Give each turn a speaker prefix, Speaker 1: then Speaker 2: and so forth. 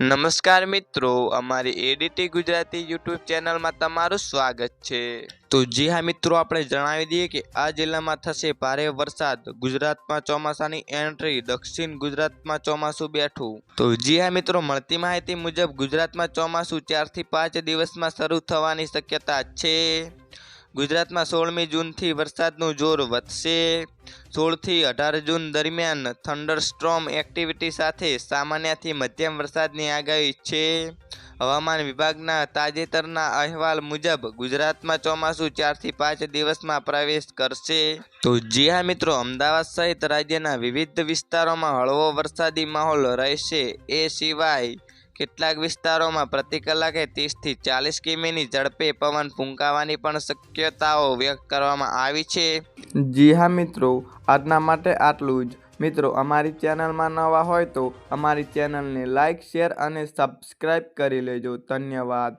Speaker 1: નમસ્કાર મિત્રો, અમારી એડીટી ગુજરાતી યુટ્યુબ ચેનલમાં તમારું સ્વાગત છે. તો જી હા મિત્રો, આપણે જણાવી દઈએ કે આ જિલ્લામાં થશે ભારે વરસાદ. ગુજરાતમાં ચોમાસાની એન્ટ્રી, દક્ષિણ ગુજરાતમાં ચોમાસું બેઠું. તો જી હા મિત્રો, મળતી માહિતી મુજબ ગુજરાતમાં ચોમાસું ચારથી પાંચ દિવસમાં શરૂ થવાની શક્યતા છે. ગુજરાતમાં સોળમી જૂનથી વરસાદનું જોર વધશે. સોળથી અઢાર જૂન દરમિયાન થંડરસ્ટ્રોમ એક્ટિવિટી સાથે સામાન્યથી મધ્યમ વરસાદની આગાહી છે. હવામાન વિભાગના તાજેતરના અહેવાલ મુજબ ગુજરાતમાં ચોમાસું ચારથી પાંચ દિવસમાં પ્રવેશ કરશે. તો જી હા મિત્રો, અમદાવાદ સહિત રાજ્યના વિવિધ વિસ્તારોમાં હળવો વરસાદી માહોલ રહેશે. એ સિવાય કેટલાક વિસ્તારોમાં પ્રતિ કલાકે ત્રીસથી ચાલીસ કિમીની ઝડપે પવન ફૂંકાવાની પણ શક્યતાઓ વ્યક્ત કરવામાં આવી છે.
Speaker 2: જી હા મિત્રો, આજના માટે આટલું જ. મિત્રો, અમારી ચેનલમાં નવા હોય તો અમારી ચેનલને લાઇક શેર અને સબસ્ક્રાઈબ કરી લેજો. ધન્યવાદ.